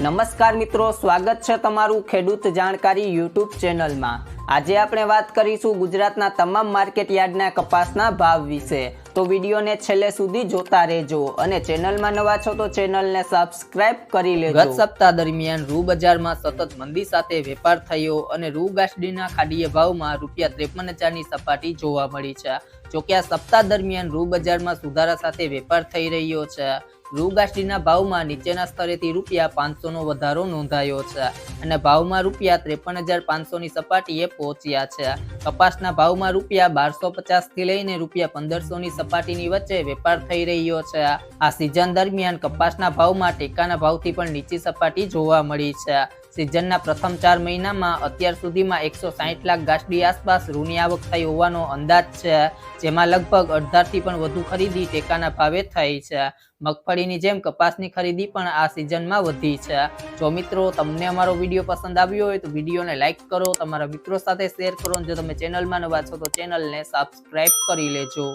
નમસ્કાર મિત્રો, સ્વાગત છે તમારું ખેડૂત જાણકારી યુટ્યુબ ચેનલમાં. આજે આપણે વાત કરીશું ગુજરાતના તમામ માર્કેટ યાર્ડના કપાસના ભાવ વિશે. તો વિડીયોને છેલ્લે સુધી જોતા રહેજો અને ચેનલમાં નવા છો તો ચેનલને સબસ્ક્રાઇબ કરી લેજો. ગત સપ્તાહ દરમિયાન રૂ બજારમાં સતત મંદી સાથે વેપાર થયો અને રૂ ગાસડીના ખાડીય ભાવમાં રૂપિયા ત્રેપન હજારની સપાટી જોવા મળી છે. જોકે આ સપ્તાહ દરમિયાન રૂ બજારમાં સુધારા સાથે વેપાર થઈ રહ્યો છે. રૂ ભાવમાં નીચેના સ્તરેથી રૂપિયા પાંચસોનો વધારો નોંધાયો છે અને ભાવમાં રૂપિયા ત્રેપન હજાર પાંચસોની સપાટીએ પહોંચ્યા છે. કપાસના ભાવમાં રૂપિયા બારસો પચાસથી લઈને રૂપિયા પંદરસોની સપાટીની વચ્ચે વેપાર થઈ રહ્યો છે. આ સિઝન દરમિયાન કપાસના ભાવમાં ટેકાના ભાવથી પણ નીચી સપાટી જોવા મળી છે. સિઝનના પ્રથમ ચાર મહિનામાં અત્યાર સુધીમાં એકસો સાહીઠ લાખ ગાસડી આસપાસ ઋણની આવક થઈ હોવાનો અંદાજ છે, જેમાં લગભગ અડધાથી પણ વધુ ખરીદી ટેકાના ભાવે થઈ છે. મગફળીની જેમ કપાસની ખરીદી પણ આ સિઝનમાં વધી છે. જો મિત્રો તમને અમારો વીડિયો પસંદ આવ્યો હોય તો વિડીયોને લાઇક કરો, તમારા મિત્રો સાથે શેર કરો જો તમે ચેનલમાં નવા છો તો ચેનલને સબસ્ક્રાઇબ કરી લેજો.